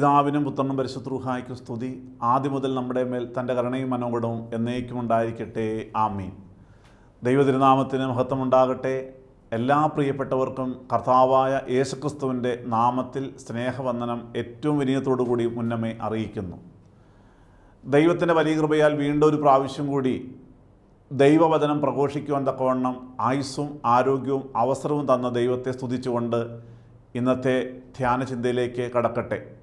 പിതാവിനും പുത്രനും പരിശുദ്രൂഹായ്ക്കും സ്തുതി. ആദ്യം മുതൽ നമ്മുടെ മേൽ തന്റെ കരുണയും മനോഗടവും എന്നേക്കും ഉണ്ടായിരിക്കട്ടെ. ആമീൻ. ദൈവതിരുനാമത്തിന് മഹത്വമുണ്ടാകട്ടെ എല്ലാ പ്രിയപ്പെട്ടവർക്കും കർത്താവായ യേശുക്രിസ്തുവിന്റെ നാമത്തിൽ സ്നേഹവന്ദനം ഏറ്റവും വിനയത്തോടു കൂടി മുന്നമേ അറിയിക്കുന്നു. ദൈവത്തിന്റെ വലിയ കൃപയാൽ വീണ്ടും ഒരു പ്രാവശ്യം കൂടി ദൈവവചനം പ്രഘോഷിക്കുവാൻ തക്കവണ്ണം ആയുസ്സും ആരോഗ്യവും അവസരവും തന്ന ദൈവത്തെ സ്തുതിച്ചുകൊണ്ട് ഇന്നത്തെ ധ്യാനചിന്തയിലേക്ക് കടക്കട്ടെ.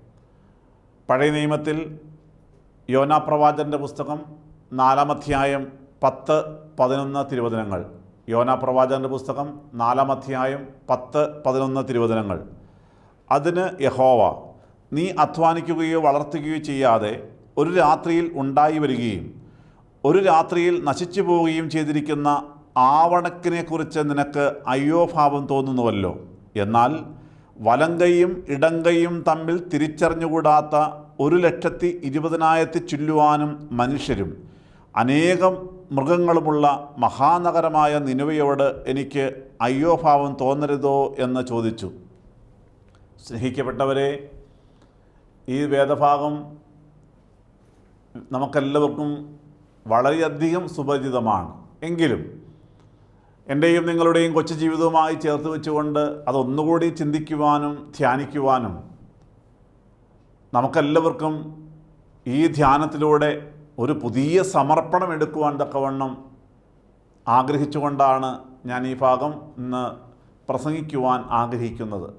പഴയ നിയമത്തിൽ യോനാ പ്രവാചകന്റെ പുസ്തകം നാലാം അധ്യായം പത്ത് പതിനൊന്ന് തിരുവചനങ്ങൾ. യോനാ പ്രവാചകന്റെ പുസ്തകം നാലാം അധ്യായം പത്ത് പതിനൊന്ന് തിരുവചനങ്ങൾ. അതിന് യഹോവ നീ അധ്വാനിക്കുകയോ വളർത്തുകയോ ചെയ്യാതെ ഒരു രാത്രിയിൽ ഉണ്ടായി വരികയും ഒരു രാത്രിയിൽ നശിച്ചു പോവുകയും ചെയ്തിരിക്കുന്ന ആവണക്കിനെക്കുറിച്ച് നിനക്ക് അയ്യോഭാവം തോന്നുന്നുവല്ലോ. എന്നാൽ വലങ്കയും ഇടങ്കയും തമ്മിൽ തിരിച്ചറിഞ്ഞുകൂടാത്ത ഒരു ലക്ഷത്തി ഇരുപതിനായിരത്തി ചുല്ലുവാനും മനുഷ്യരും അനേകം മൃഗങ്ങളുമുള്ള മഹാനഗരമായ നിനുവയോട് എനിക്ക് അയ്യോഭാവം തോന്നരുതോ എന്ന് ചോദിച്ചു. സ്നേഹിക്കപ്പെട്ടവരെ ഈ വേദഭാഗം നമുക്കെല്ലാവർക്കും വളരെയധികം സുപരിചിതമാണ്. എങ്കിലും എന്റെയും നിങ്ങളുടെയും കൊച്ചു ജീവിതവുമായി ചേർത്ത് വെച്ചുകൊണ്ട് അതൊന്നുകൂടി ചിന്തിക്കുവാനും ധ്യാനിക്കുവാനും നമുക്കെല്ലാവർക്കും ഈ ധ്യാനത്തിലൂടെ ഒരു പുതിയ സമർപ്പണം എടുക്കുവാൻ തക്കവണ്ണം ആഗ്രഹിച്ചുകൊണ്ടാണ് ഞാൻ ഈ ഭാഗം ഇന്ന് പ്രസംഗിക്കുവാൻ ആഗ്രഹിക്കുന്നത്.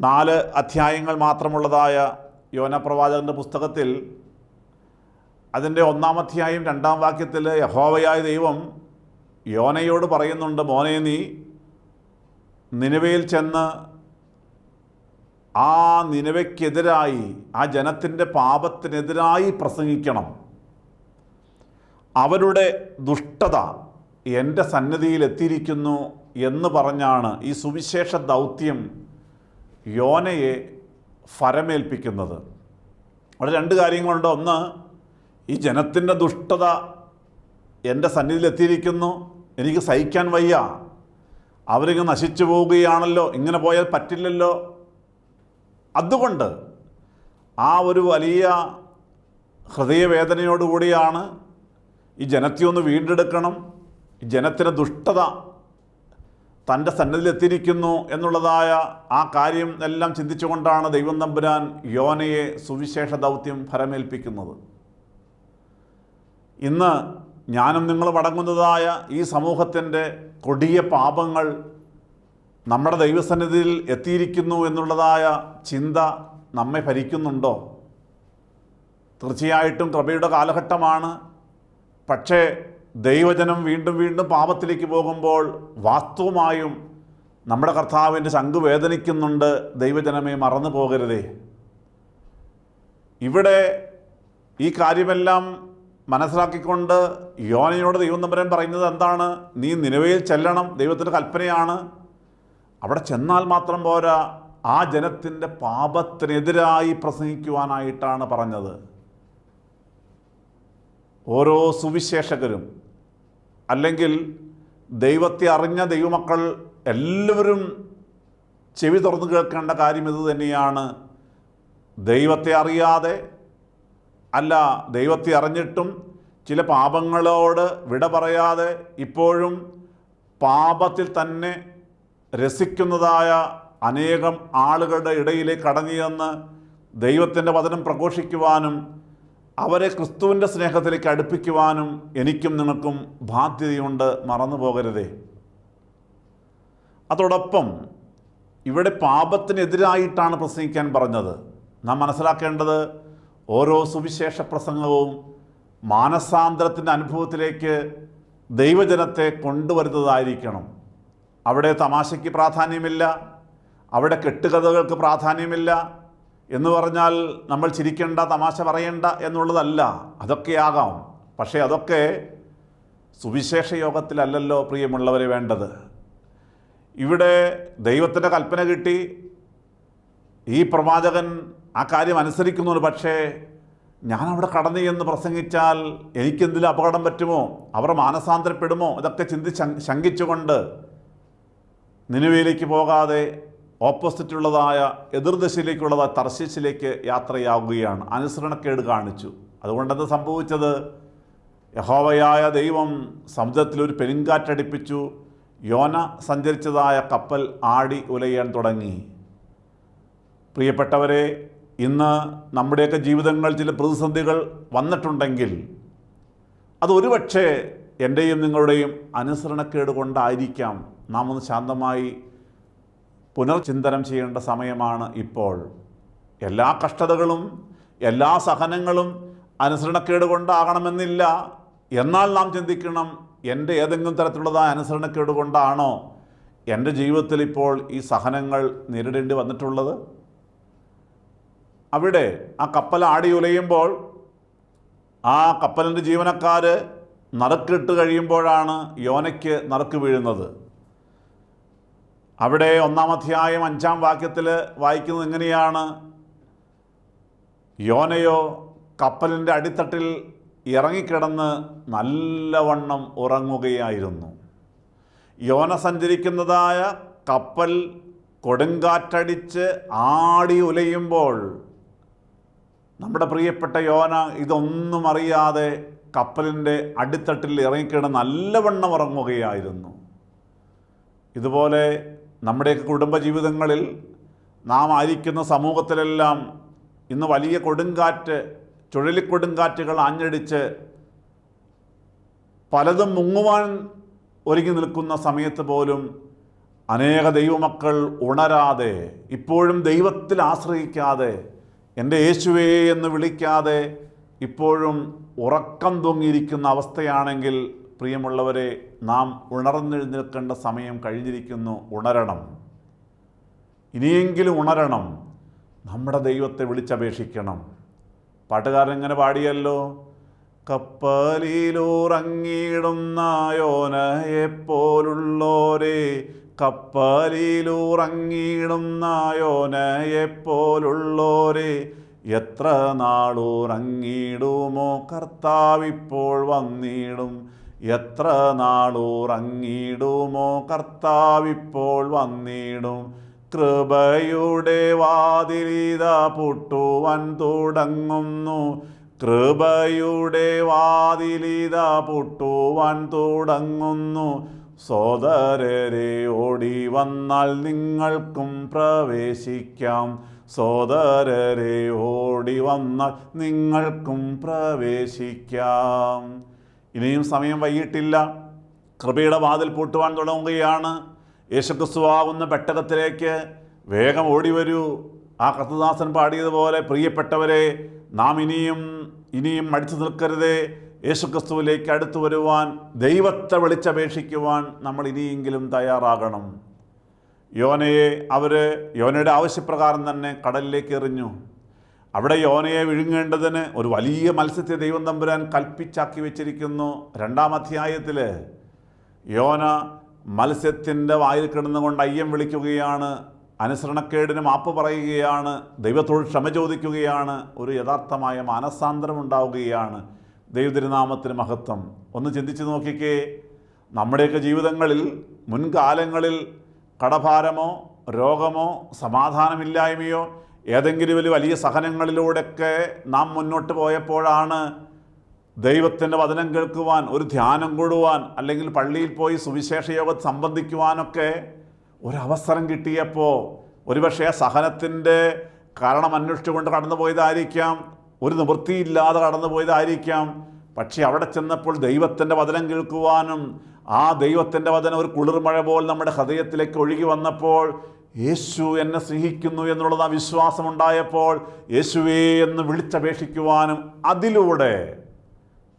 നാല് അധ്യായങ്ങൾ മാത്രമുള്ളതായ യോനപ്രവാചകന്റെ പുസ്തകത്തിൽ അതിന്റെ ഒന്നാം അധ്യായം രണ്ടാം വാക്യത്തിൽ യഹോവയായ ദൈവം യോനയോട് പറയുന്നുണ്ട് മോനെ നീ നിലവയിൽ ചെന്ന് ആ നിലവയ്ക്കെതിരായി ആ ജനത്തിന്റെ പാപത്തിനെതിരായി പ്രസംഗിക്കണം. അവരുടെ ദുഷ്ടത എന്റെ സന്നിധിയിൽ എത്തിയിരിക്കുന്നു എന്ന് പറഞ്ഞാണ് ഈ സുവിശേഷ ദൗത്യം യോനയെ ഫരമേൽപ്പിക്കുന്നത്. അവിടെ രണ്ട് കാര്യങ്ങളുണ്ട്. ഒന്ന് ഈ ജനത്തിന്റെ ദുഷ്ടത എന്റെ സന്നിധിയിൽ എത്തിയിരിക്കുന്നു എനിക്ക് സഹിക്കാൻ വയ്യ. അവരിങ്ങ് നശിച്ചു പോവുകയാണല്ലോ. ഇങ്ങനെ പോയാൽ പറ്റില്ലല്ലോ. അതുകൊണ്ട് ആ ഒരു വലിയ ഹൃദയവേദനയോടുകൂടിയാണ് ഈ ജനത്തെ ഒന്ന് വീണ്ടെടുക്കണം. ഈ ജനത്തിന്റെ ദുഷ്ടത തന്റെ സന്നദ്ധിയിലെത്തിയിരിക്കുന്നു എന്നുള്ളതായ ആ കാര്യം എല്ലാം ചിന്തിച്ചുകൊണ്ടാണ് ദൈവം തമ്പുരാൻ യോനയെ സുവിശേഷ ദൗത്യം ഫലമേൽപ്പിക്കുന്നത്. ഇന്ന് ഞാനും നിങ്ങൾ മടങ്ങുന്നതായ ഈ സമൂഹത്തിന്റെ കൊടിയ പാപങ്ങൾ നമ്മുടെ ദൈവസന്നിധിയിൽ എത്തിയിരിക്കുന്നു എന്നുള്ളതായ ചിന്ത നമ്മെ ഭരിക്കുന്നുണ്ടോ? തീർച്ചയായിട്ടും കൃപയുടെ കാലഘട്ടമാണ്. പക്ഷേ ദൈവജനം വീണ്ടും വീണ്ടും പാപത്തിലേക്ക് പോകുമ്പോൾ വാസ്തവമായും നമ്മുടെ കർത്താവിന്റെ ശങ്കു വേദനിക്കുന്നുണ്ട്. ദൈവജനമേ മറന്നു പോകരുതേ ഇവിടെ ഈ കാര്യമെല്ലാം മനസ്സിലാക്കിക്കൊണ്ട് യോനയോട് ദൈവം നമ്പരൻ പറയുന്നത് എന്താണ്? നീ നിലവയിൽ ചെല്ലണം ദൈവത്തിന്റെ കൽപ്പനയാണ്. അവിടെ ചെന്നാൽ മാത്രം പോരാ ആ ജനത്തിന്റെ പാപത്തിനെതിരായി പ്രസംഗിക്കുവാനായിട്ടാണ് പറഞ്ഞത്. ഓരോ സുവിശേഷകരും അല്ലെങ്കിൽ ദൈവത്തെ അറിഞ്ഞ ദൈവമക്കൾ എല്ലാവരും ചെവി തുറന്നു കേൾക്കേണ്ട കാര്യം ഇത് തന്നെയാണ്. ദൈവത്തെ അറിയാതെ അല്ല ദൈവത്തെ അറിഞ്ഞിട്ടും ചില പാപങ്ങളോട് വിട പറയാതെ ഇപ്പോഴും പാപത്തിൽ തന്നെ രസിക്കുന്നതായ അനേകം ആളുകളുടെ ഇടയിലേക്ക് കടന്നിയെന്ന് ദൈവത്തിന്റെ വചനം പ്രഘോഷിക്കുവാനും അവരെ ക്രിസ്തുവിന്റെ സ്നേഹത്തിലേക്ക് അടുപ്പിക്കുവാനും എനിക്കും നിങ്ങൾക്കും ബാധ്യതയുണ്ട്. മറന്നു പോകരുതേ. അതോടൊപ്പം ഇവിടെ പാപത്തിനെതിരായിട്ടാണ് പ്രസംഗിക്കാൻ പറഞ്ഞത്. നാം മനസ്സിലാക്കേണ്ടത് ഓരോ സുവിശേഷ പ്രസംഗവും മാനസാന്തരത്തിന്റെ അനുഭവത്തിലേക്ക് ദൈവജനത്തെ കൊണ്ടുവരുന്നതായിരിക്കണം. അവിടെ തമാശയ്ക്ക് പ്രാധാന്യമില്ല അവിടെ കെട്ടുകഥകൾക്ക് പ്രാധാന്യമില്ല എന്ന് പറഞ്ഞാൽ നമ്മൾ ചിരിക്കേണ്ട തമാശ പറയേണ്ട എന്നുള്ളതല്ല. അതൊക്കെയാകാം പക്ഷേ അതൊക്കെ സുവിശേഷ യോഗത്തിലല്ലല്ലോ പ്രിയമുള്ളവരെ വേണ്ടത്. ഇവിടെ ദൈവത്തിന്റെ കൽപ്പന കിട്ടി. ഈ പ്രവാചകൻ ആ കാര്യം അനുസരിക്കുന്നുണ്ട് പക്ഷേ ഞാൻ അവിടെ കടന്നു എന്ന് പ്രസംഗിച്ചാൽ എനിക്കെന്തെങ്കിലും അപകടം പറ്റുമോ? അവർ മാനസാന്തരപ്പെടുമോ? ഇതൊക്കെ ചിന്തി ശങ്കിച്ചുകൊണ്ട് നിലവിലേക്ക് പോകാതെ ഓപ്പോസിറ്റുള്ളതായ എതിർദിശയിലേക്കുള്ളതായ തർശീശിലേക്ക് യാത്രയാവുകയാണ്. അനുസരണക്കേട് കാണിച്ചു. അതുകൊണ്ടെന്ത് സംഭവിച്ചത്? യഹോവയായ ദൈവം സമുദ്രത്തിൽ ഒരു പെരുങ്കാറ്റടിപ്പിച്ചു. യോന സഞ്ചരിച്ചതായ കപ്പൽ ആടി ഉലയാൻ തുടങ്ങി. പ്രിയപ്പെട്ടവരെ ഇന്ന് നമ്മുടെയൊക്കെ ജീവിതങ്ങളിൽ ചില പ്രതിസന്ധികൾ വന്നിട്ടുണ്ടെങ്കിൽ അത് ഒരുപക്ഷേ എന്റെയും നിങ്ങളുടെയും അനുസരണക്കേട് കൊണ്ടായിരിക്കാം നാം ഒന്ന് ശാന്തമായി പുനർചിന്തനം ചെയ്യേണ്ട സമയമാണ് ഇപ്പോൾ. എല്ലാ കഷ്ടതകളും എല്ലാ സഹനങ്ങളും അനുസരണക്കേട് കൊണ്ടാകണമെന്നില്ല. എന്നാൽ നാം ചിന്തിക്കണം എന്റെ ഏതെങ്കിലും തരത്തിലുള്ളതായ അനുസരണക്കേട് കൊണ്ടാണോ എന്റെ ജീവിതത്തിൽ ഇപ്പോൾ ഈ സഹനങ്ങൾ നേരിടേണ്ടി വന്നിട്ടുള്ളത്? അവിടെ ആ കപ്പൽ ആടി ഉലയുമ്പോൾ ആ കപ്പലിന്റെ ജീവനക്കാർ നറുക്കിട്ട് കഴിയുമ്പോഴാണ് യോനയ്ക്ക് നറുക്ക് വീഴുന്നത്. അവിടെ ഒന്നാം അധ്യായം അഞ്ചാം വാക്യത്തിൽ വായിക്കുന്നത് എങ്ങനെയാണ്? യോനയോ കപ്പലിന്റെ അടിത്തട്ടിൽ ഇറങ്ങിക്കിടന്ന് നല്ലവണ്ണം ഉറങ്ങുകയായിരുന്നു. യോന സഞ്ചരിക്കുന്നതായ കപ്പൽ കൊടുങ്കാറ്റടിച്ച് ആടി ഉലയുമ്പോൾ നമ്മുടെ പ്രിയപ്പെട്ട യോന ഇതൊന്നും അറിയാതെ കപ്പലിന്റെ അടിത്തട്ടിൽ ഇറങ്ങിക്കിടന്ന് നല്ലവണ്ണം ഉറങ്ങുകയായിരുന്നു. ഇതുപോലെ നമ്മുടെയൊക്കെ കുടുംബജീവിതങ്ങളിൽ നാം ആയിരിക്കുന്ന സമൂഹത്തിലെല്ലാം ഇന്ന് വലിയ കൊടുങ്കാറ്റ് ചുഴലിക്കൊടുങ്കാറ്റുകൾ ആഞ്ഞടിച്ച് പലതും മുങ്ങുവാൻ ഒരുങ്ങി നിൽക്കുന്ന സമയത്ത് പോലും അനേക ദൈവമക്കൾ ഉണരാതെ ഇപ്പോഴും ദൈവത്തിൽ ആശ്രയിക്കാതെ എന്റെ യേശുവേ എന്ന് വിളിക്കാതെ ഇപ്പോഴും ഉറക്കം തൂങ്ങിയിരിക്കുന്ന അവസ്ഥയാണെങ്കിൽ പ്രിയമുള്ളവരെ നാം ഉണർന്നെഴുന്നേൽക്കേണ്ട സമയം കഴിഞ്ഞിരിക്കുന്നു. ഉണരണം. ഇനിയെങ്കിലും ഉണരണം. നമ്മുടെ ദൈവത്തെ വിളിച്ചപേക്ഷിക്കണം. പാട്ടുകാരൻ ഇങ്ങനെ പാടിയല്ലോ കപ്പലിലൂറങ്ങിടുന്ന യോനയെപ്പോലുള്ളോരെ കപ്പലിലൂറങ്ങിടുന്ന യോനയെപ്പോലുള്ളോരെ എത്ര നാളൂറങ്ങിയിടുമോ കർത്താവിപ്പോൾ വന്നിടും. എത്ര നാളൂറങ്ങിയിടുമോ കർത്താവിപ്പോൾ വന്നിടും. കൃപയുടെ വാതിലിത പൊട്ടുവാൻ തുടങ്ങുന്നു. കൃപയുടെ വാതിലിത പൊട്ടുവാൻ തുടങ്ങുന്നു. സോദരരെ ഓടി വന്നാൽ നിങ്ങൾക്കും പ്രവേശിക്കാം. സോദരരെ ഓടി വന്നാൽ നിങ്ങൾക്കും പ്രവേശിക്കാം. ഇനിയും സമയം വൈകിട്ടില്ല. കൃപയുടെ വാതിൽ പൂട്ടുവാൻ തുടങ്ങുകയാണ്. യേശുക്രിസ്തുവാകുന്ന പെട്ടകത്തിലേക്ക് വേഗം ഓടി വരൂ ആ കർത്തദാസൻ പാടിയതുപോലെ പ്രിയപ്പെട്ടവരെ നാം ഇനിയും ഇനിയും മടിച്ചു നിൽക്കരുതേ. യേശുക്രിസ്തുവിലേക്ക് അടുത്തു വരുവാൻ ദൈവത്തെ വിളിച്ചപേക്ഷിക്കുവാൻ നമ്മൾ ഇനിയെങ്കിലും തയ്യാറാകണം. യോനയെ അവർ യോനയുടെ ആവശ്യപ്രകാരം തന്നെ കടലിലേക്ക് എറിഞ്ഞു. അവിടെ യോനയെ വിഴുങ്ങേണ്ടതിന് ഒരു വലിയ മത്സ്യത്തെ ദൈവം തമ്പുരാൻ കൽപ്പിച്ചാക്കി വെച്ചിരിക്കുന്നു. രണ്ടാം അധ്യായത്തിൽ യോന മത്സ്യത്തിന്റെ വായിൽ കിടന്നുകൊണ്ട് അയ്യം വിളിക്കുകയാണ് അനുസരണക്കേടിന് മാപ്പ് പറയുകയാണ് ദൈവത്തോട് ക്ഷമ ചോദിക്കുകയാണ് ഒരു യഥാർത്ഥമായ മാനസാന്തരം ഉണ്ടാവുകയാണ്. ദൈവതിരുനാമത്തിന് മഹത്വം. ഒന്ന് ചിന്തിച്ച് നോക്കിക്കേ. നമ്മുടെയൊക്കെ ജീവിതങ്ങളിൽ മുൻകാലങ്ങളിൽ കടഭാരമോ രോഗമോ സമാധാനമില്ലായ്മയോ ഏതെങ്കിലും ഒരു വലിയ സഹനങ്ങളിലൂടെയൊക്കെ നാം മുന്നോട്ട് പോയപ്പോഴാണ് ദൈവത്തിന്റെ വചനം കേൾക്കുവാൻ ഒരു ധ്യാനം കൂടുവാൻ അല്ലെങ്കിൽ പള്ളിയിൽ പോയി സുവിശേഷ യോഗം സംബന്ധിക്കുവാനൊക്കെ ഒരവസരം കിട്ടിയപ്പോൾ ഒരുപക്ഷെ സഹനത്തിന്റെ കാരണം അന്വേഷിച്ചുകൊണ്ട് കടന്നു പോയതായിരിക്കാം ഒരു നിവൃത്തിയില്ലാതെ കടന്നു പോയതായിരിക്കാം. പക്ഷേ അവിടെ ചെന്നപ്പോൾ ദൈവത്തിന്റെ വചനം കേൾക്കുവാനും ആ ദൈവത്തിന്റെ വചനം ഒരു കുളിർമഴ പോലെ നമ്മുടെ ഹൃദയത്തിലേക്ക് ഒഴുകി വന്നപ്പോൾ യേശു എന്നെ സ്നേഹിക്കുന്നു എന്നുള്ളത് ആ വിശ്വാസമുണ്ടായപ്പോൾ യേശുവേ എന്ന് വിളിച്ചപേക്ഷിക്കുവാനും അതിലൂടെ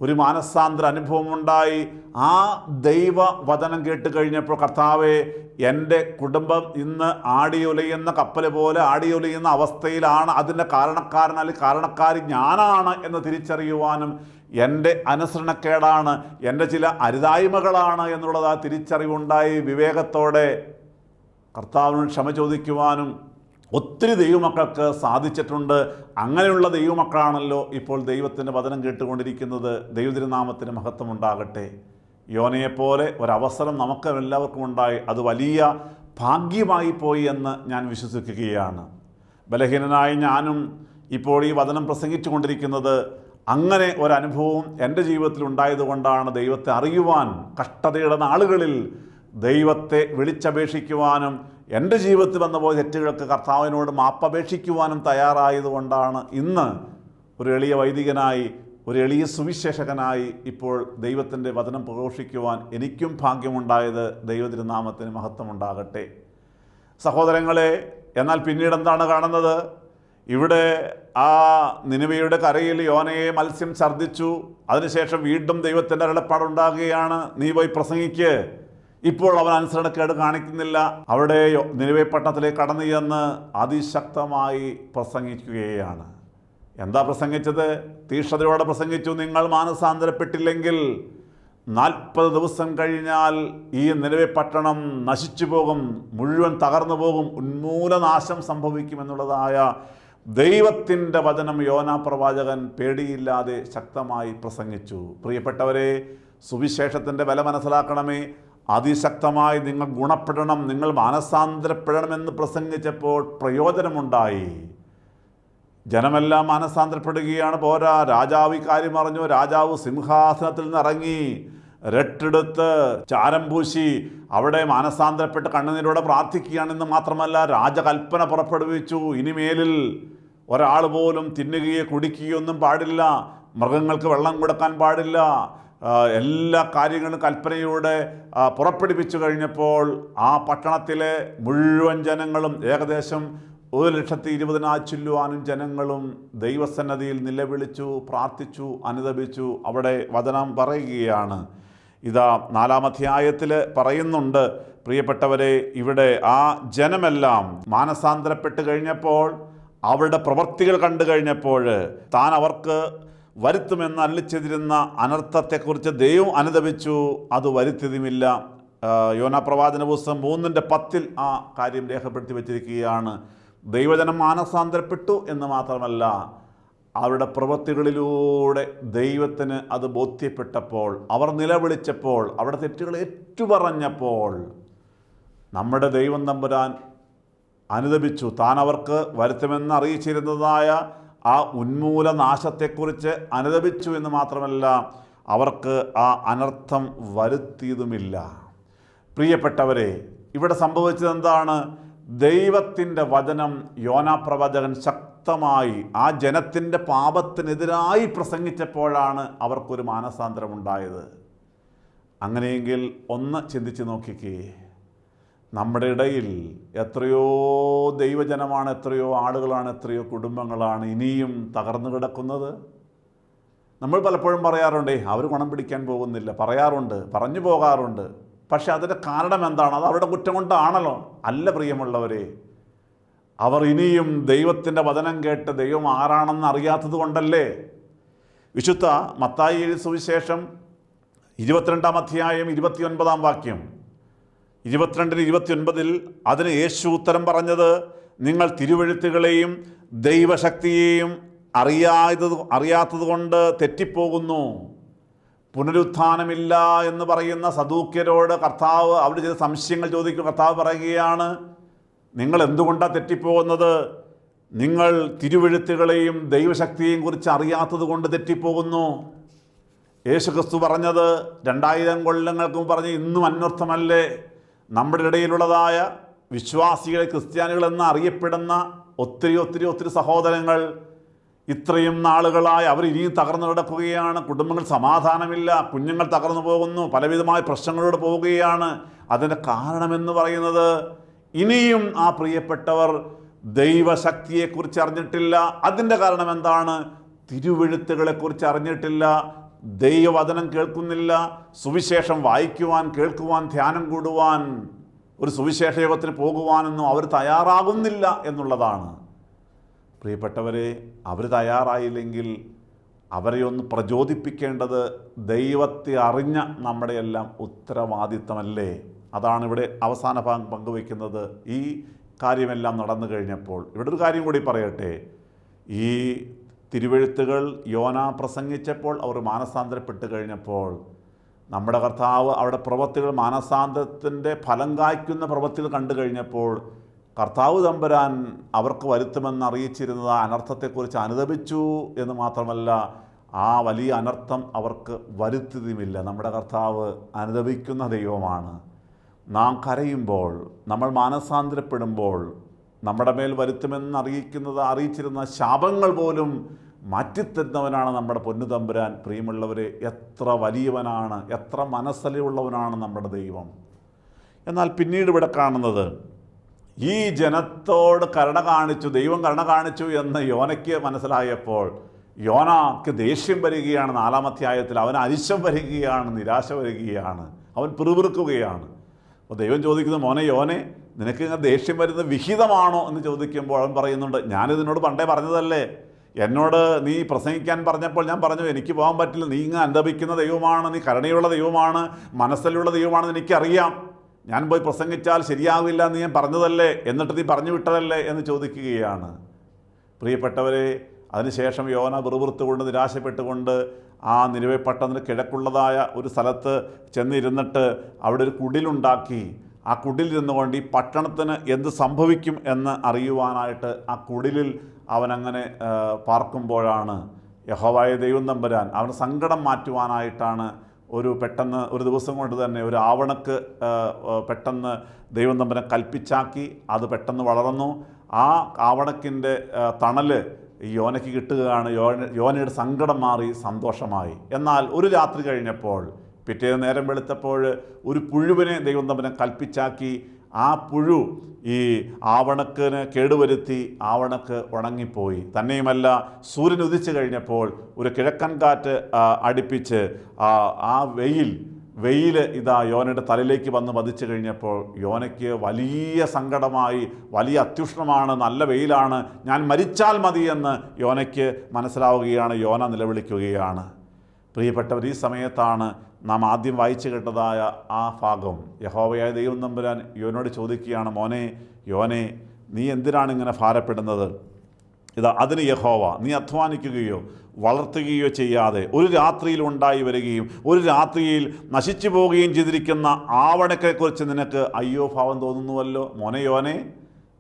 ഒരു മാനസാന്തര അനുഭവം ഉണ്ടായി ആ ദൈവ വചനം കേട്ട് കഴിഞ്ഞപ്പോൾ കർത്താവെ എന്റെ കുടുംബം ഇന്ന് ആടിയൊലിയുന്ന കപ്പൽ പോലെ ആടിയൊലിയുന്ന അവസ്ഥയിലാണ്. അതിന്റെ കാരണക്കാരൻ അല്ലെങ്കിൽ കാരണക്കാരി ഞാനാണ് എന്ന് തിരിച്ചറിയുവാനും എന്റെ അനുസരണക്കേടാണ് എന്റെ ചില അരുതായ്മകളാണ് എന്നുള്ളത് ആ തിരിച്ചറിവുണ്ടായി. വിവേകത്തോടെ കർത്താവിനോട് ക്ഷമ ചോദിക്കുവാനും ഒത്തിരി ദൈവമക്കൾക്ക് സാധിച്ചിട്ടുണ്ട്. അങ്ങനെയുള്ള ദൈവമക്കളാണല്ലോ ഇപ്പോൾ ദൈവത്തിന്റെ വചനം കേട്ടുകൊണ്ടിരിക്കുന്നത്. ദൈവതിരുനാമത്തിന് മഹത്വം ഉണ്ടാകട്ടെ. യോനയെപ്പോലെ ഒരവസരം നമുക്ക് എല്ലാവർക്കും ഉണ്ടായി. അത് വലിയ ഭാഗ്യമായി പോയി എന്ന് ഞാൻ വിശ്വസിക്കുകയാണ്. ബലഹീനനായ ഞാനും ഇപ്പോൾ ഈ വചനം പ്രസംഗിച്ചു കൊണ്ടിരിക്കുന്നത് അങ്ങനെ ഒരനുഭവം എന്റെ ജീവിതത്തിൽ ഉണ്ടായതുകൊണ്ടാണ് ദൈവത്തെ അറിയുവാൻ കഷ്ടതയുടെ നാളുകളിൽ ദൈവത്തെ വിളിച്ചപേക്ഷിക്കുവാനും എന്റെ ജീവിതത്തിൽ വന്ന പോയ തെറ്റുകൾക്ക് കർത്താവിനോട് മാപ്പപേക്ഷിക്കുവാനും തയ്യാറായതുകൊണ്ടാണ് ഇന്ന് ഒരു എളിയ വൈദികനായി ഒരു എളിയ സുവിശേഷകനായി ഇപ്പോൾ ദൈവത്തിന്റെ വചനം പ്രഘോഷിക്കുവാൻ എനിക്കും ഭാഗ്യമുണ്ടായത് ദൈവതിരുനാമത്തിന് മഹത്വമുണ്ടാകട്ടെ. സഹോദരങ്ങളെ എന്നാൽ പിന്നീട് എന്താണ് കാണുന്നത്? ഇവിടെ ആ നിനുവയുടെ കരയിൽ യോനയെ മത്സ്യം ഛർദ്ദിച്ചു. അതിനുശേഷം വീണ്ടും ദൈവത്തിന്റെ അരളപ്പാടുണ്ടാകുകയാണ്. നീ പോയി പ്രസംഗിക്ക്. ഇപ്പോൾ അവൻ അനുസരണക്കേട് കാണിക്കുന്നില്ല. അവിടെ നിലവേ പട്ടണത്തിലേക്ക് കടന്നു ചെന്ന് അതിശക്തമായി പ്രസംഗിക്കുകയാണ്. എന്താ പ്രസംഗിച്ചത്? തീഷ്ണതയോടെ പ്രസംഗിച്ചു. നിങ്ങൾ മാനസാന്തരപ്പെട്ടില്ലെങ്കിൽ നാൽപ്പത് ദിവസം കഴിഞ്ഞാൽ ഈ നിലവേ പട്ടണം നശിച്ചു പോകും മുഴുവൻ തകർന്നു പോകും ഉന്മൂലനാശം സംഭവിക്കുമെന്നുള്ളതായ ദൈവത്തിന്റെ വചനം യോനാ പ്രവാചകൻ പേടിയില്ലാതെ ശക്തമായി പ്രസംഗിച്ചു. പ്രിയപ്പെട്ടവരെ സുവിശേഷത്തിന്റെ വില മനസ്സിലാക്കണമേ. അതിശക്തമായി നിങ്ങൾ ഗുണപ്പെടണം നിങ്ങൾ മാനസാന്തരപ്പെടണമെന്ന് പ്രസംഗിച്ചപ്പോൾ പ്രയോജനമുണ്ടായി. ജനമെല്ലാം മാനസാന്തരപ്പെടുകയാണ് പോരാ. രാജാവ് ഇക്കാര്യം അറിഞ്ഞു. രാജാവ് സിംഹാസനത്തിൽ നിന്ന് ഇറങ്ങി രട്ടെടുത്ത് ചാരം പൂശി അവിടെ മാനസാന്തരപ്പെട്ട് കണ്ണുനീരോടെ പ്രാർത്ഥിക്കുകയാണെന്ന് മാത്രമല്ല രാജകൽപ്പന പുറപ്പെടുവിച്ചു. ഇനിമേലിൽ ഒരാൾ പോലും തിന്നുകയോ കുടിക്കുകയോ ഒന്നും പാടില്ല. മൃഗങ്ങൾക്ക് വെള്ളം കൊടുക്കാൻ പാടില്ല. എല്ലാ കാര്യങ്ങളും കൽപ്പനയോടെ പുറപ്പെടുവിച്ചു കഴിഞ്ഞപ്പോൾ ആ പട്ടണത്തിലെ മുഴുവൻ ജനങ്ങളും ഏകദേശം ഒരു ലക്ഷത്തി ഇരുപതിനാച്ചില്ലുവാനും ജനങ്ങളും ദൈവസന്നതിയിൽ നിലവിളിച്ചു പ്രാർത്ഥിച്ചു അനുദപിച്ചു അവിടെ വചനം പറയുകയാണ്. ഇതാ നാലാമധ്യായത്തിൽ പറയുന്നുണ്ട് പ്രിയപ്പെട്ടവരെ ഇവിടെ ആ ജനമെല്ലാം മാനസാന്തരപ്പെട്ട് കഴിഞ്ഞപ്പോൾ അവരുടെ പ്രവൃത്തികൾ കണ്ടു കഴിഞ്ഞപ്പോൾ താൻ അവർക്ക് വരുത്തുമെന്ന് അല്ലിച്ചെതിരുന്ന അനർത്ഥത്തെക്കുറിച്ച് ദൈവം അനുദപിച്ചു അത് വരുത്തിയതുമില്ല. യോനാ പ്രവാചന പുസ്തകം മൂന്നിന്റെ പത്തിൽ ആ കാര്യം രേഖപ്പെടുത്തി വച്ചിരിക്കുകയാണ്. ദൈവജനം മാനസാന്തരപ്പെട്ടു എന്ന് മാത്രമല്ല അവരുടെ പ്രവൃത്തികളിലൂടെ ദൈവത്തിന് അത് ബോധ്യപ്പെട്ടപ്പോൾ അവർ നിലവിളിച്ചപ്പോൾ അവരുടെ തെറ്റുകൾ ഏറ്റുപറഞ്ഞപ്പോൾ നമ്മുടെ ദൈവം തമ്പുരാൻ അനുദപിച്ചു. താൻ അവർക്ക് വരുത്തുമെന്ന് അറിയിച്ചിരുന്നതായ ആ ഉന്മൂല നാശത്തെക്കുറിച്ച് അനുദപിച്ചു എന്ന് മാത്രമല്ല അവർക്ക് ആ അനർത്ഥം വരുത്തിയതുമില്ല. പ്രിയപ്പെട്ടവരെ ഇവിടെ സംഭവിച്ചത് എന്താണ് ദൈവത്തിന്റെ വചനം യോനാപ്രവചകൻ ശക്തമായി ആ ജനത്തിന്റെ പാപത്തിനെതിരായി പ്രസംഗിച്ചപ്പോഴാണ് അവർക്കൊരു മാനസാന്തരമുണ്ടായത്. അങ്ങനെയെങ്കിൽ ഒന്ന് ചിന്തിച്ച് നോക്കിക്കേ. നമ്മുടെ ഇടയിൽ എത്രയോ ദൈവജനമാണ് എത്രയോ ആളുകളാണ് എത്രയോ കുടുംബങ്ങളാണ് ഇനിയും തകർന്നു കിടക്കുന്നത്. നമ്മൾ പലപ്പോഴും പറയാറുണ്ടേ അവർ ഗുണം പിടിക്കാൻ പോകുന്നില്ല. പറയാറുണ്ട് പറഞ്ഞു പോകാറുണ്ട്. പക്ഷെ അതിന്റെ കാരണം എന്താണ്? അത് അവരുടെ കുറ്റം കൊണ്ടാണല്ലോ. അല്ല പ്രിയമുള്ളവരെ അവർ ഇനിയും ദൈവത്തിന്റെ വചനം കേട്ട് ദൈവം ആരാണെന്ന് അറിയാത്തത് കൊണ്ടല്ലേ? വിശുദ്ധ മത്തായി സുവിശേഷം ഇരുപത്തിരണ്ടാം അധ്യായം ഇരുപത്തിയൊൻപതാം വാക്യം ഇരുപത്തിരണ്ടിന് ഇരുപത്തിയൊൻപതിൽ അതിന് യേശു ഉത്തരം പറഞ്ഞത് നിങ്ങൾ തിരുവഴുത്തുകളെയും ദൈവശക്തിയെയും അറിയാത്തത് അറിയാത്തത് കൊണ്ട് തെറ്റിപ്പോകുന്നു. പുനരുത്ഥാനമില്ല എന്ന് പറയുന്ന സദൂക്യരോട് കർത്താവ് അവിടെ ചെയ്ത സംശയങ്ങൾ ചോദിക്കും കർത്താവ് പറയുകയാണ് നിങ്ങൾ എന്തുകൊണ്ടാണ് തെറ്റിപ്പോകുന്നത്? നിങ്ങൾ തിരുവഴുത്തുകളെയും ദൈവശക്തിയെയും കുറിച്ച് അറിയാത്തത് കൊണ്ട് തെറ്റിപ്പോകുന്നു യേശുക്രിസ്തു പറഞ്ഞത് രണ്ടായിരം കൊല്ലങ്ങൾക്ക് പറഞ്ഞ് ഇന്നും അന്വർത്ഥമല്ലേ? നമ്മുടെ ഇടയിലുള്ളതായ വിശ്വാസികളെ ക്രിസ്ത്യാനികൾ എന്ന് അറിയപ്പെടുന്ന ഒത്തിരി ഒത്തിരി ഒത്തിരി സഹോദരങ്ങൾ ഇത്രയും നാളുകളായി അവർ ഇനിയും തകർന്നു കിടക്കുകയാണ്. കുടുംബങ്ങൾ സമാധാനമില്ല. കുഞ്ഞുങ്ങൾ തകർന്നു പോകുന്നു. പലവിധമായ പ്രശ്നങ്ങളോട് പോവുകയാണ് അതിന്റെ കാരണമെന്ന് പറയുന്നത് ഇനിയും ആ പ്രിയപ്പെട്ടവർ ദൈവശക്തിയെക്കുറിച്ച് അറിഞ്ഞിട്ടില്ല. അതിന്റെ കാരണം എന്താണ് തിരുവെഴുത്തുകളെക്കുറിച്ച് അറിഞ്ഞിട്ടില്ല. ദൈവവചനം കേൾക്കുന്നില്ല സുവിശേഷം വായിക്കുവാൻ കേൾക്കുവാൻ ധ്യാനം കൂടുവാൻ ഒരു സുവിശേഷ യോഗത്തിന് പോകുവാനൊന്നും അവർ തയ്യാറാകുന്നില്ല എന്നുള്ളതാണ്. പ്രിയപ്പെട്ടവരെ അവർ തയ്യാറായില്ലെങ്കിൽ അവരെ ഒന്ന് പ്രചോദിപ്പിക്കേണ്ടത് ദൈവത്തെ അറിഞ്ഞ നമ്മുടെ എല്ലാം ഉത്തരവാദിത്തമല്ലേ? അതാണ് ഇവിടെ അവസാന ഭാഗം പങ്കുവയ്ക്കുന്നത്. ഈ കാര്യമെല്ലാം നടന്നു കഴിഞ്ഞപ്പോൾ ഇവിടെ ഒരു കാര്യം കൂടി പറയട്ടെ. ഈ തിരുവെഴുത്തുകൾ യോന പ്രസംഗിച്ചപ്പോൾ അവർ മാനസാന്തരപ്പെട്ട് കഴിഞ്ഞപ്പോൾ നമ്മുടെ കർത്താവ് അവിടെ പ്രവൃത്തികൾ മാനസാന്തരത്തിന്റെ ഫലം കായ്ക്കുന്ന പ്രവൃത്തികൾ കണ്ടു കഴിഞ്ഞപ്പോൾ കർത്താവ് തമ്പുരാൻ അവർക്ക് വരുത്തുമെന്ന് അറിയിച്ചിരുന്നത് ആ അനർത്ഥത്തെക്കുറിച്ച് അനുദപിച്ചു എന്ന് മാത്രമല്ല ആ വലിയ അനർത്ഥം അവർക്ക് വരുത്തുകയുമില്ല നമ്മുടെ കർത്താവ് അനുദപിക്കുന്ന ദൈവമാണ്. നാം കരയുമ്പോൾ നമ്മൾ മാനസാന്തരപ്പെടുമ്പോൾ നമ്മുടെ മേൽ വരുത്തുമെന്ന് അറിയിക്കുന്നത് അറിയിച്ചിരുന്ന ശാപങ്ങൾ പോലും മാറ്റിത്തരുന്നവനാണ് നമ്മുടെ പൊന്നു തമ്പുരാൻ. പ്രിയമുള്ളവരെ എത്ര വലിയവനാണ് എത്ര മനസ്സലിയുള്ളവനാണ് നമ്മുടെ ദൈവം. എന്നാൽ പിന്നീട് ഇവിടെ കാണുന്നത് ഈ ജനത്തോട് കരുണ കാണിച്ചു ദൈവം കരുണ കാണിച്ചു എന്ന് യോനയ്ക്ക് മനസ്സിലായപ്പോൾ യോനയ്ക്ക് ദേഷ്യം വരികയാണ്. നാലാം അധ്യായത്തിൽ അവൻ അരിശം വരികയാണ് നിരാശ വരികയാണ് അവൻ പിറുപിറുക്കുകയാണ്. അപ്പോൾ ദൈവം ചോദിക്കുന്നു മോനെ യോനെ നിനക്ക് ഇങ്ങനെ ദേഷ്യം വരുന്നത് വിഹിതമാണോ എന്ന് ചോദിക്കുമ്പോൾ അവൻ പറയുന്നുണ്ട് ഞാനിതിനോട് പണ്ടേ പറഞ്ഞതല്ലേ. എന്നോട് നീ പ്രസംഗിക്കാൻ പറഞ്ഞപ്പോൾ ഞാൻ പറഞ്ഞു എനിക്ക് പോകാൻ പറ്റില്ല. നീ ഇങ്ങ് അനുദപിക്കുന്ന ദൈവമാണ് നീ കരുണയുള്ള ദൈവമാണ് മനസ്സിലുള്ള ദൈവമാണെന്ന് എനിക്കറിയാം. ഞാൻ പോയി പ്രസംഗിച്ചാൽ ശരിയാവില്ല എന്ന് ഞാൻ പറഞ്ഞതല്ലേ. എന്നിട്ട് നീ പറഞ്ഞു വിട്ടതല്ലേ? എന്ന് ചോദിക്കുകയാണ്. പ്രിയപ്പെട്ടവരെ അതിനുശേഷം യോന വെറുപുറത്തുകൊണ്ട് നിരാശപ്പെട്ടുകൊണ്ട് ആ നിലവെ പട്ടണത്തിന് കിഴക്കുള്ളതായ ഒരു സ്ഥലത്ത് ചെന്നിരുന്നിട്ട് അവിടെ ഒരു കുടിലുണ്ടാക്കി. ആ കുടിലിരുന്നുകൊണ്ട് ഈ പട്ടണത്തിന് എന്ത് സംഭവിക്കും എന്ന് അറിയുവാനായിട്ട് ആ കുടിലിൽ അവനങ്ങനെ പാർക്കുമ്പോഴാണ് യഹോവായ ദൈവം തമ്പുരാൻ അവന് സങ്കടം മാറ്റുവാനായിട്ടാണ് ഒരു പെട്ടെന്ന് ഒരു ദിവസം കൊണ്ട് തന്നെ ഒരു ആവണക്ക് പെട്ടെന്ന് ദൈവം തമ്പനെ കൽപ്പിച്ചാക്കി അത് പെട്ടെന്ന് വളർന്നു. ആ ആവണക്കിന്റെ തണൽ ഈ യോനയ്ക്ക് കിട്ടുകയാണ്. യോന യോനയുടെ സങ്കടം മാറി സന്തോഷമായി. എന്നാൽ ഒരു രാത്രി കഴിഞ്ഞപ്പോൾ പിറ്റേന്ന് നേരം വെളുത്തപ്പോൾ ഒരു പുഴുവിനെ ദൈവം തമ്മിനെ കൽപ്പിച്ചാക്കി ആ പുഴു ഈ ആവണക്കിന് കേടുവരുത്തി ആവണക്ക് ഉണങ്ങിപ്പോയി. തന്നെയുമല്ല സൂര്യൻ ഉദിച്ചു കഴിഞ്ഞപ്പോൾ ഒരു കിഴക്കൻ കാറ്റ് അടുപ്പിച്ച് ആ വെയിൽ വെയിൽ ഇതാ യോനയുടെ തലയിലേക്ക് വന്ന് വധിച്ചു കഴിഞ്ഞപ്പോൾ യോനയ്ക്ക് വലിയ സങ്കടമായി വലിയ അത്യുഷ്ണമാണ് നല്ല വെയിലാണ് ഞാൻ മരിച്ചാൽ മതിയെന്ന് യോനയ്ക്ക് മനസ്സിലാവുകയാണ് യോന നിലവിളിക്കുകയാണ്. പ്രിയപ്പെട്ടവർ ഈ സമയത്താണ് നാം ആദ്യം വായിച്ചു കേട്ടതായ ആ ഭാഗം. യഹോവയായ ദൈവം നമ്പുരാൻ യോനോട് ചോദിക്കുകയാണ് മോനെ യോനെ നീ എന്തിനാണ് ഇങ്ങനെ ഭാരപ്പെടുന്നത്? ഇതാ അതിന് യഹോവ നീ അധ്വാനിക്കുകയോ വളർത്തുകയോ ചെയ്യാതെ ഒരു രാത്രിയിൽ ഉണ്ടായി വരികയും ഒരു രാത്രിയിൽ നശിച്ചു പോവുകയും ചെയ്തിരിക്കുന്ന ആവണക്കെക്കുറിച്ച് നിനക്ക് അയ്യോ ഭാവം തോന്നുന്നുവല്ലോ? മോനെ യോനെ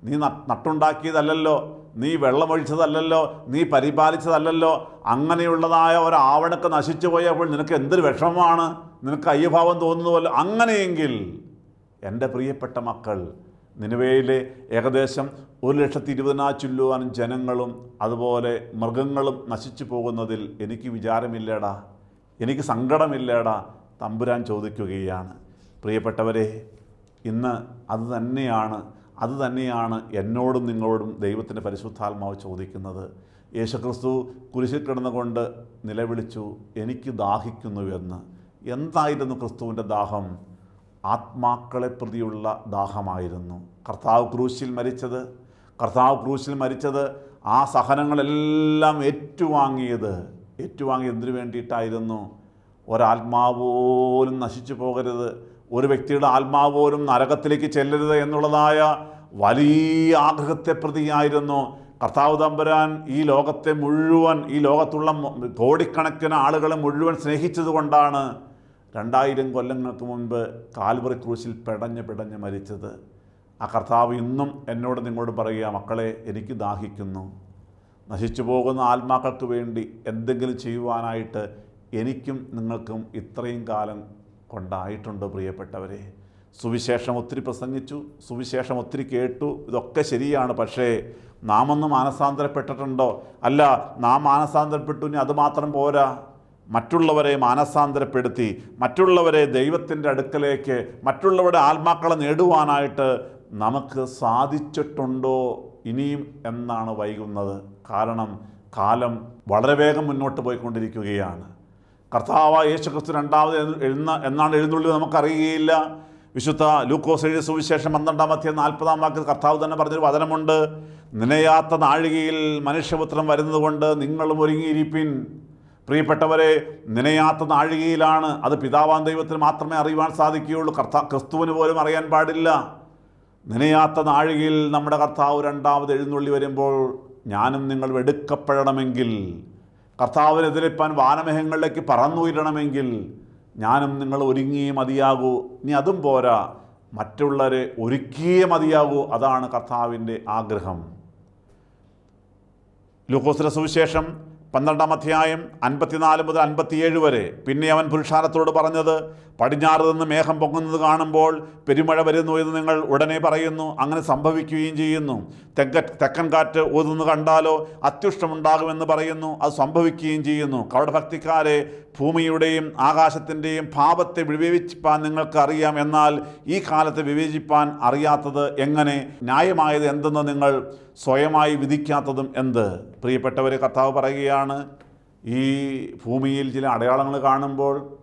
നീ നട്ടുണ്ടാക്കിയതല്ലോ നീ വെള്ളമൊഴിച്ചതല്ലല്ലോ നീ പരിപാലിച്ചതല്ലല്ലോ അങ്ങനെയുള്ളതായ ഒരു ആവണക്ക് നശിച്ചു പോയപ്പോൾ നിനക്ക് എന്തൊരു വിഷമമാണ്? നിനക്ക് അയ്യഭാവം തോന്നുന്നുവല്ലോ. അങ്ങനെയെങ്കിൽ എന്റെ പ്രിയപ്പെട്ട മക്കൾ നിലവയിലെ ഏകദേശം ഒരു ലക്ഷത്തി ഇരുപതിനായിരം ജനങ്ങളും അതുപോലെ മൃഗങ്ങളും നശിച്ചു പോകുന്നതിൽ എനിക്ക് വിചാരമില്ലേടാ. എനിക്ക് സങ്കടമില്ലേടാ തമ്പുരാൻ ചോദിക്കുകയാണ്. പ്രിയപ്പെട്ടവരെ ഇന്ന് അത് തന്നെയാണ് അത് തന്നെയാണ് എന്നോടും നിങ്ങളോടും ദൈവത്തിന്റെ പരിശുദ്ധാത്മാവ് ചോദിക്കുന്നത്. യേശുക്രിസ്തു കുരിശിൽ കിടന്നുകൊണ്ട് നിലവിളിച്ചു എനിക്ക് ദാഹിക്കുന്നു എന്ന്. എന്തായിരുന്നു ക്രിസ്തുവിന്റെ ദാഹം? ആത്മാക്കളെ പ്രതിയുള്ള ദാഹമായിരുന്നു. കർത്താവ് ക്രൂശിൽ മരിച്ചത്. കർത്താവ് ക്രൂശിൽ മരിച്ചത് ആ സഹനങ്ങളെല്ലാം ഏറ്റുവാങ്ങിയത്. ഏറ്റുവാങ്ങി എന്തിനു വേണ്ടിയിട്ടായിരുന്നു? ഒരാത്മാവ് പോലും നശിച്ചു പോകരുത്. ഒരു വ്യക്തിയുടെ ആത്മാവ് പോലും നരകത്തിലേക്ക് ചെല്ലരുത് എന്നുള്ളതായ വലിയ ആഗ്രഹത്തെ പ്രതിയായിരുന്നു കർത്താവ് തമ്പുരാൻ ഈ ലോകത്തെ മുഴുവൻ ഈ ലോകത്തുള്ള കോടിക്കണക്കിന് ആളുകളെ മുഴുവൻ സ്നേഹിച്ചതുകൊണ്ടാണ് രണ്ടായിരം കൊല്ലങ്ങൾക്ക് മുൻപ് കാൽവറി ക്രൂശിൽ പെടഞ്ഞ് പിടഞ്ഞ് മരിച്ചത്. ആ കർത്താവ് ഇന്നും എന്നോട് നിങ്ങളോട് പറയുക മക്കളെ എനിക്ക് ദാഹിക്കുന്നു. നശിച്ചു പോകുന്ന ആത്മാക്കൾക്ക് വേണ്ടി എന്തെങ്കിലും ചെയ്യുവാനായിട്ട് എനിക്കും നിങ്ങൾക്കും ഇത്രയും കാലം കൊണ്ടായിട്ടുണ്ട് പ്രിയപ്പെട്ടവരെ? സുവിശേഷം ഒത്തിരി പ്രസംഗിച്ചു സുവിശേഷം ഒത്തിരി കേട്ടു. ഇതൊക്കെ ശരിയാണ്. പക്ഷേ നാം ഒന്ന് മാനസാന്തരപ്പെട്ടിട്ടുണ്ടോ? അല്ല നാം മാനസാന്തരപ്പെട്ടു ഇനി അതുമാത്രം പോരാ. മറ്റുള്ളവരെ മാനസാന്തരപ്പെടുത്തി മറ്റുള്ളവരെ ദൈവത്തിന്റെ അടുക്കലേക്ക് മറ്റുള്ളവരുടെ ആത്മാക്കളെ നേടുവാനായിട്ട് നമുക്ക് സാധിച്ചിട്ടുണ്ടോ ഇനിയും എന്നാണ് വൈകുന്നത്. കാരണം കാലം വളരെ വേഗം മുന്നോട്ട് പോയിക്കൊണ്ടിരിക്കുകയാണ്. കർത്താവ് യേശുക്രിസ്തു രണ്ടാമത് എഴു- എഴുന്ന എന്നാണ് എഴുന്നുള്ളത് നമുക്കറിയുകയില്ല വിശുദ്ധ ലൂക്കോസ് എഴുതിയ സുവിശേഷം പന്ത്രണ്ടാം അധ്യായം നാൽപ്പതാം വാക്കിൽ കർത്താവ് തന്നെ പറഞ്ഞൊരു വചനമുണ്ട്. നിനയാത്ത നാഴികയിൽ മനുഷ്യപുത്രം വരുന്നതുകൊണ്ട് നിങ്ങളും ഒരുങ്ങിയിരിപ്പിൻ. പ്രിയപ്പെട്ടവരെ നിനയാത്ത നാഴികയിലാണ് അത് പിതാവാൻ ദൈവത്തിന് മാത്രമേ അറിയുവാൻ സാധിക്കുകയുള്ളൂ. കർത്താ ക്രിസ്തുവിന് പോലും അറിയാൻ പാടില്ല. നിനയാത്ത നാഴികയിൽ നമ്മുടെ കർത്താവ് രണ്ടാമത് എഴുന്നള്ളി വരുമ്പോൾ ഞാനും നിങ്ങൾ എടുക്കപ്പെടണമെങ്കിൽ കർത്താവിനെതിരിപ്പാൻ വാനമേഹങ്ങളിലേക്ക് പറന്നുയരണമെങ്കിൽ ഞാനും നിങ്ങൾ ഒരുങ്ങിയേ മതിയാകൂ. ഇനി അതും പോരാ. മറ്റുള്ളവരെ ഒരുക്കിയേ മതിയാകൂ. അതാണ് കർത്താവിന്റെ ആഗ്രഹം. ലൂക്കോസിന്റെ സുവിശേഷം പന്ത്രണ്ടാം അധ്യായം അൻപത്തിനാല് മുതൽ അൻപത്തിയേഴ് വരെ. പിന്നെ അവൻ പുരുഷാരത്തോട് പറഞ്ഞത് പടിഞ്ഞാറ് നിന്ന് മേഘം പൊങ്ങുന്നത് കാണുമ്പോൾ പെരുമഴ വരുന്നു എന്ന് നിങ്ങൾ ഉടനെ പറയുന്നു. അങ്ങനെ സംഭവിക്കുകയും ചെയ്യുന്നു. തെക്ക തെക്കൻ കാറ്റ് ഊതുന്നു കണ്ടാലോ അത്യുഷ്ടമുണ്ടാകുമെന്ന് പറയുന്നു. അത് സംഭവിക്കുകയും ചെയ്യുന്നു. കവടഭക്തിക്കാരെ ഭൂമിയുടെയും ആകാശത്തിന്റെയും ഭാവത്തെ വിവേചിപ്പാൻ നിങ്ങൾക്ക് അറിയാം. എന്നാൽ ഈ കാലത്ത് വിവേചിപ്പാൻ അറിയാത്തത് എങ്ങനെ? ന്യായമായത് എന്തെന്ന് നിങ്ങൾ സ്വയമായി വിധിക്കാത്തതും എന്ത്? പ്രിയപ്പെട്ടവർ കർത്താവ് പറയുകയാണ് ഈ ഭൂമിയിൽ ചില അടയാളങ്ങൾ കാണുമ്പോൾ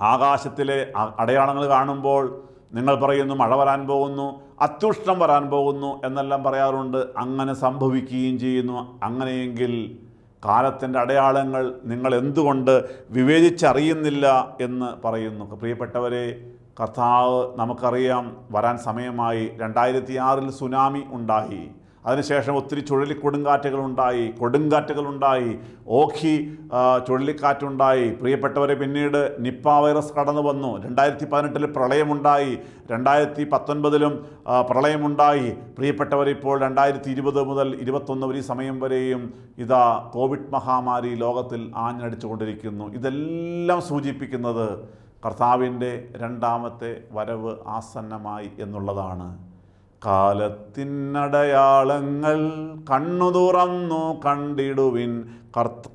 ആകാശത്തിലെ അടയാളങ്ങൾ കാണുമ്പോൾ നിങ്ങൾ പറയുന്നു മഴ വരാൻ പോകുന്നു അത്യുഷ്ണം വരാൻ പോകുന്നു എന്നെല്ലാം പറയാറുണ്ട്. അങ്ങനെ സംഭവിക്കുകയും ചെയ്യുന്നു. അങ്ങനെയെങ്കിൽ കാലത്തിന്റെ അടയാളങ്ങൾ നിങ്ങൾ എന്തുകൊണ്ട് വിവേചിച്ചറിയുന്നില്ല എന്ന് പറയുന്നു. പ്രിയപ്പെട്ടവരെ കർത്താവ് നമുക്കറിയാം വരാൻ സമയമായി രണ്ടായിരത്തി ആറിൽ സുനാമി ഉണ്ടായി. അതിനുശേഷം ഒത്തിരി ചുഴലിക്കൊടുങ്കാറ്റുകൾ കൊടുങ്കാറ്റുകളുണ്ടായി ഓഖി ചുഴലിക്കാറ്റുണ്ടായി. പ്രിയപ്പെട്ടവരെ പിന്നീട് നിപ്പ വൈറസ് കടന്നു വന്നു. രണ്ടായിരത്തി പതിനെട്ടിൽ പ്രളയമുണ്ടായി. രണ്ടായിരത്തി പത്തൊൻപതിലും പ്രളയമുണ്ടായി. പ്രിയപ്പെട്ടവർ ഇപ്പോൾ രണ്ടായിരത്തി ഇരുപത് മുതൽ ഇരുപത്തൊന്ന് വരെ സമയം വരെയും ഇതാ കോവിഡ് മഹാമാരി ലോകത്തിൽ ആഞ്ഞടിച്ചുകൊണ്ടിരിക്കുന്നു. ഇതെല്ലാം സൂചിപ്പിക്കുന്നത് കർത്താവിന്റെ രണ്ടാമത്തെ വരവ് ആസന്നമായി എന്നുള്ളതാണ്. കാലത്തിനടയാളങ്ങൾ കണ്ണു തുറന്നു കണ്ടിടുവിൻ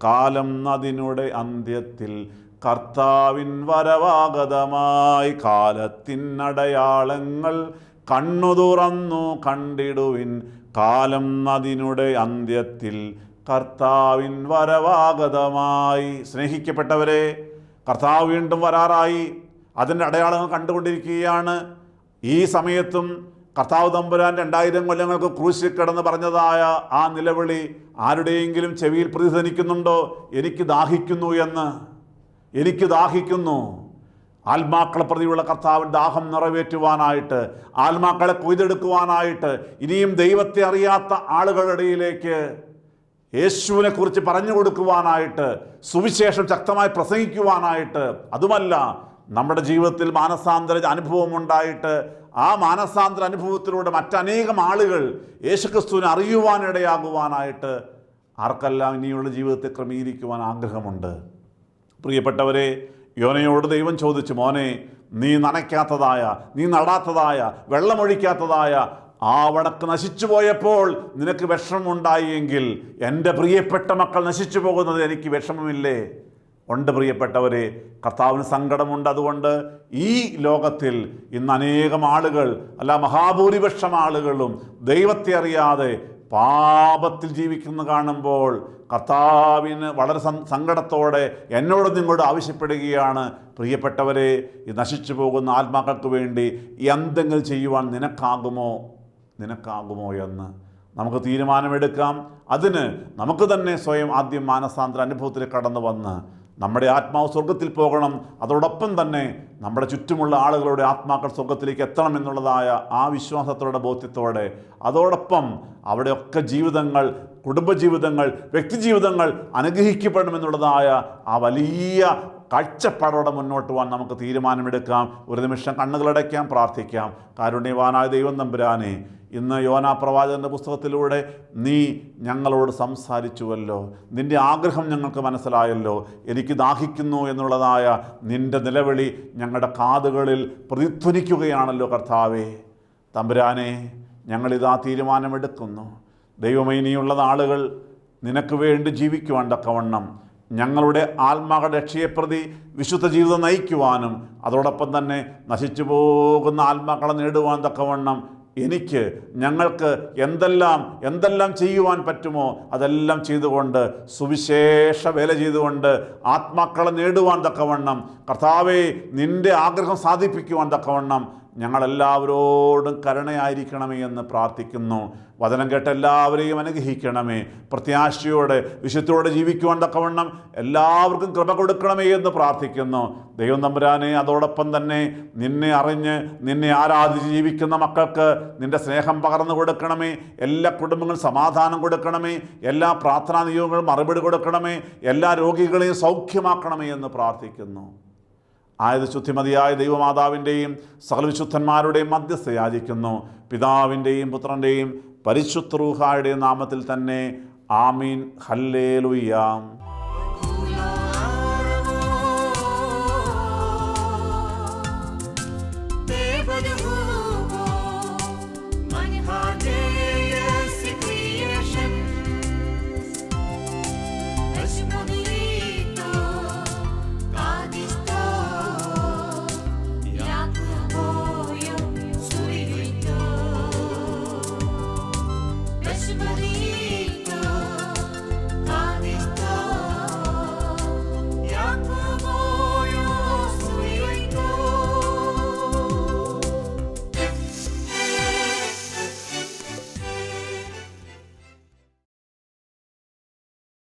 കാലം അതിനുടെ അന്ത്യത്തിൽ കർത്താവിൻ വരവാഗതമായി കാലത്തിനടയാളങ്ങൾ കണ്ണു തുറന്നു കണ്ടിടുവിൻ കാലം അതിനുടെ അന്ത്യത്തിൽ കർത്താവിൻ വരവാഗതമായി. സ്നേഹിക്കപ്പെട്ടവരെ കർത്താവ് വീണ്ടും വരാറായി. അതിന്റെ അടയാളങ്ങൾ കണ്ടുകൊണ്ടിരിക്കുകയാണ്. ഈ സമയത്തും കർത്താവ് തമ്പുരാൻ രണ്ടായിരം കൊല്ലങ്ങൾക്ക് ക്രൂശിൽ കിടന്ന് പറഞ്ഞതായ ആ നിലവിളി ആരുടെയെങ്കിലും ചെവിയിൽ പ്രതിധനിക്കുന്നുണ്ടോ എനിക്ക് ദാഹിക്കുന്നു എന്ന്. എനിക്ക് ദാഹിക്കുന്നു. ആത്മാക്കളെ പ്രതിയുള്ള കർത്താവിന്റെ ദാഹം നിറവേറ്റുവാനായിട്ട് ആത്മാക്കളെ കൊയ്തെടുക്കുവാനായിട്ട് ഇനിയും ദൈവത്തെ അറിയാത്ത ആളുകളുടെ ഇടയിലേക്ക് യേശുവിനെ കുറിച്ച് പറഞ്ഞു കൊടുക്കുവാനായിട്ട് സുവിശേഷം ശക്തമായി പ്രസംഗിക്കുവാനായിട്ട് അതുമല്ല നമ്മുടെ ജീവിതത്തിൽ മാനസാന്തര അനുഭവം ഉണ്ടായിട്ട് ആ മാനസാന്തര അനുഭവത്തിലൂടെ മറ്റനേകം ആളുകൾ യേശുക്രിസ്തുവിനെ അറിയുവാനിടയാകുവാനായിട്ട് ആർക്കെല്ലാം ഇനിയുള്ള ജീവിതത്തെ ക്രമീകരിക്കുവാൻ ആഗ്രഹമുണ്ട്? പ്രിയപ്പെട്ടവരെ യോനയോട് ദൈവം ചോദിച്ചു മോനെ നീ നനയ്ക്കാത്തതായ നീ നടാത്തതായ വെള്ളമൊഴിക്കാത്തതായ ആ വടക്ക് നശിച്ചു പോയപ്പോൾ നിനക്ക് വിഷമമുണ്ടായി എങ്കിൽ എന്റെ പ്രിയപ്പെട്ട മക്കൾ നശിച്ചു പോകുന്നത് എനിക്ക് വിഷമമില്ലേ? ഉണ്ട് പ്രിയപ്പെട്ടവരെ കർത്താവിന് സങ്കടമുണ്ട് അതുകൊണ്ട് ഈ ലോകത്തിൽ ഇന്ന് അനേകം ആളുകൾ അല്ല മഹാഭൂരിപക്ഷം ആളുകളും ദൈവത്തെ അറിയാതെ പാപത്തിൽ ജീവിക്കുന്ന കാണുമ്പോൾ കർത്താവിന് വളരെ സങ്കടത്തോടെ എന്നോട് നിങ്ങളോട് ആവശ്യപ്പെടുകയാണ്. പ്രിയപ്പെട്ടവരെ ഈ നശിച്ചു പോകുന്ന ആത്മാക്കൾക്ക് വേണ്ടി എന്തെങ്കിലും ചെയ്യുവാൻ നിനക്കാകുമോ? നിനക്കാകുമോ എന്ന് നമുക്ക് തീരുമാനമെടുക്കാം. അതിന് നമുക്ക് തന്നെ സ്വയം ആദ്യം മാനസാന്തര അനുഭവത്തിൽ കടന്നു വന്ന് നമ്മുടെ ആത്മാവ് സ്വർഗത്തിൽ പോകണം. അതോടൊപ്പം തന്നെ നമ്മുടെ ചുറ്റുമുള്ള ആളുകളുടെ ആത്മാക്കൾ സ്വർഗത്തിലേക്ക് എത്തണം എന്നുള്ളതായ ആ വിശ്വാസത്തോടെ ബോധ്യത്തോടെ. അതോടൊപ്പം അവിടെയൊക്കെ ജീവിതങ്ങൾ കുടുംബജീവിതങ്ങൾ വ്യക്തിജീവിതങ്ങൾ അനുഗ്രഹിക്കപ്പെടണമെന്നുള്ളതായ ആ വലിയ കാഴ്ചപ്പാടോടെ മുന്നോട്ട് പോകാൻ നമുക്ക് തീരുമാനമെടുക്കാം. ഒരു നിമിഷം കണ്ണുകളടയ്ക്കാം പ്രാർത്ഥിക്കാം. കാരുണ്യവാനായ ദൈവം തമ്പുരാനെ ഇന്ന് യോനാ പ്രവാചകന്റെ പുസ്തകത്തിലൂടെ നീ ഞങ്ങളോട് സംസാരിച്ചുവല്ലോ. നിന്റെ ആഗ്രഹം ഞങ്ങൾക്ക് മനസ്സിലായല്ലോ. എനിക്ക് ദാഹിക്കുന്നു എന്നുള്ളതായ നിന്റെ നിലവിളി ഞങ്ങളുടെ കാതുകളിൽ പ്രതിധ്വനിക്കുകയാണല്ലോ കർത്താവേ. തമ്പുരാനെ ഞങ്ങളിതാ തീരുമാനമെടുക്കുന്നു. ദൈവമേ ഇനിയുള്ള നാളുകൾ നിനക്ക് വേണ്ടി ജീവിക്കുവാൻ തക്കവണ്ണം ഞങ്ങളുടെ ആത്മാക്കളുടെ രക്ഷയെപ്രതി വിശുദ്ധ ജീവിതം നയിക്കുവാനും അതോടൊപ്പം തന്നെ നശിച്ചു പോകുന്ന ആത്മാക്കളെ നേടുവാൻ തക്കവണ്ണം എനിക്ക് ഞങ്ങൾക്ക് എന്തെല്ലാം എന്തെല്ലാം ചെയ്യുവാൻ പറ്റുമോ അതെല്ലാം ചെയ്തുകൊണ്ട് സുവിശേഷ വേല ചെയ്തുകൊണ്ട് ആത്മാക്കളെ നേടുവാൻ തക്കവണ്ണം കർത്താവെ നിന്റെ ആഗ്രഹം സാധിപ്പിക്കുവാൻ തക്കവണ്ണം ഞങ്ങളെല്ലാവരോടും കരുണയായിരിക്കണമേ എന്ന് പ്രാർത്ഥിക്കുന്നു. വചനം കേട്ട എല്ലാവരെയും അനുഗ്രഹിക്കണമേ. പ്രത്യാശയോടെ വിശുദ്ധയോടെ ജീവിക്കുവാൻ തക്കവണ്ണം എല്ലാവർക്കും കൃപ കൊടുക്കണമേ എന്ന് പ്രാർത്ഥിക്കുന്നു. ദൈവം തമ്പുരാനെ അതോടൊപ്പം തന്നെ നിന്നെ അറിഞ്ഞ് നിന്നെ ആരാധിച്ച് ജീവിക്കുന്ന മക്കൾക്ക് നിന്റെ സ്നേഹം പകർന്നു കൊടുക്കണമേ. എല്ലാ കുടുംബങ്ങളും സമാധാനം കൊടുക്കണമേ. എല്ലാ പ്രാർത്ഥനാ നിയോഗങ്ങളും മറുപടി കൊടുക്കണമേ. എല്ലാ രോഗികളെയും സൗഖ്യമാക്കണമേ എന്ന് പ്രാർത്ഥിക്കുന്നു. ആയത് ശുദ്ധിമതിയായ ദൈവമാതാവിന്റെയും സകലവിശുദ്ധന്മാരുടെയും മധ്യസ്ഥ യാചിക്കുന്നു. പിതാവിന്റെയും പുത്രന്റെയും പരിശുദ്ധ റൂഹായുടെയും നാമത്തിൽ തന്നെ ആമീൻ. ഹല്ലേലുയ്യാം